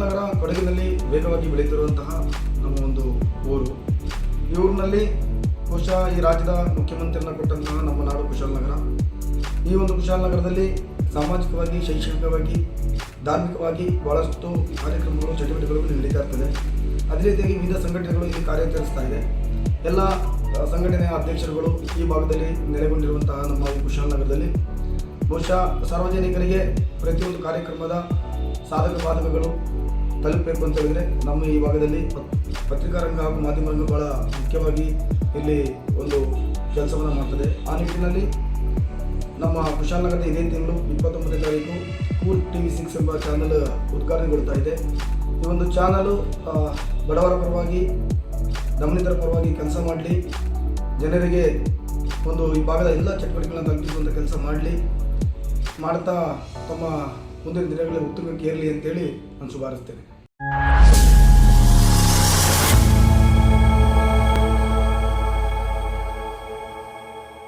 ನಗರ ಕೊಡಗಿನಲ್ಲಿ ವೇಗವಾಗಿ ಬೆಳೆಯುತ್ತಿರುವಂತಹ ನಮ್ಮ ಒಂದು ಊರು. ಈ ಊರಿನಲ್ಲಿ ಬಹುಶಃ ಈ ರಾಜ್ಯದ ಮುಖ್ಯಮಂತ್ರಿನ ಕೊಟ್ಟಂತಹ ನಮ್ಮ ನಾಡು ಕುಶಾಲನಗರ ಈ ಒಂದು ಕುಶಾಲನಗರದಲ್ಲಿ ಸಾಮಾಜಿಕವಾಗಿ, ಶೈಕ್ಷಣಿಕವಾಗಿ, ಧಾರ್ಮಿಕವಾಗಿ ಬಹಳಷ್ಟು ಕಾರ್ಯಕ್ರಮಗಳು, ಚಟುವಟಿಕೆಗಳು ನಡೀತಾ ಇರ್ತದೆ. ಅದೇ ರೀತಿಯಾಗಿ ವಿವಿಧ ಸಂಘಟನೆಗಳು ಇಲ್ಲಿ ಕಾರ್ಯಾಚರಿಸ್ತಾ ಇದೆ. ಎಲ್ಲ ಸಂಘಟನೆಯ ಅಧ್ಯಕ್ಷರುಗಳು ಈ ಭಾಗದಲ್ಲಿ ನೆಲೆಗೊಂಡಿರುವಂತಹ ನಮ್ಮ ಕುಶಾಲನಗರದಲ್ಲಿ ಬಹುಶಃ ಸಾರ್ವಜನಿಕರಿಗೆ ಪ್ರತಿಯೊಂದು ಕಾರ್ಯಕ್ರಮದ ಸಾಧಕ ಬಾಧಕಗಳು ತಲುಪಬೇಕು ಅಂತ ಹೇಳಿದ್ರೆ ನಮ್ಮ ಈ ಭಾಗದಲ್ಲಿ ಪತ್- ಪತ್ರಿಕಾ ರಂಗ ಹಾಗೂ ಮಾಧ್ಯಮ ರಂಗ ಬಹಳ ಮುಖ್ಯವಾಗಿ ಇಲ್ಲಿ ಒಂದು ಕೆಲಸವನ್ನು ಮಾಡ್ತದೆ. ಆ ನಿಟ್ಟಿನಲ್ಲಿ ನಮ್ಮ ಕುಶಾಲನಗರದ ಇದೇ ತಿಂಗಳು ಇಪ್ಪತ್ತೊಂಬತ್ತನೇ ತಾರೀಕು ಕೂಲ್ ಟಿ ವಿ ಸಿಕ್ಸ್ ಎಂಬ ಚಾನಲ್ ಉದ್ಘಾಟನೆಗೊಳ್ತಾ ಇದೆ. ಈ ಒಂದು ಚಾನಲು ಬಡವರ ಪರವಾಗಿ ದಮನಿತರ ಪರವಾಗಿ ಕೆಲಸ ಮಾಡಲಿ, ಜನರಿಗೆ ಒಂದು ಈ ಭಾಗದ ಎಲ್ಲ ಚಟುವಟಿಕೆಗಳನ್ನು ತಲುಪಿಸುವಂಥ ಕೆಲಸ ಮಾಡಲಿ, ಮಾಡ್ತಾ ತಮ್ಮ ಮುಂದಿನ ದಿನಗಳಲ್ಲಿ ಉತ್ತುಂಗಕ್ಕೇರಲಿ ಅಂತೇಳಿ ನಾನು ಶುಭಾರಿಸ್ತೇನೆ.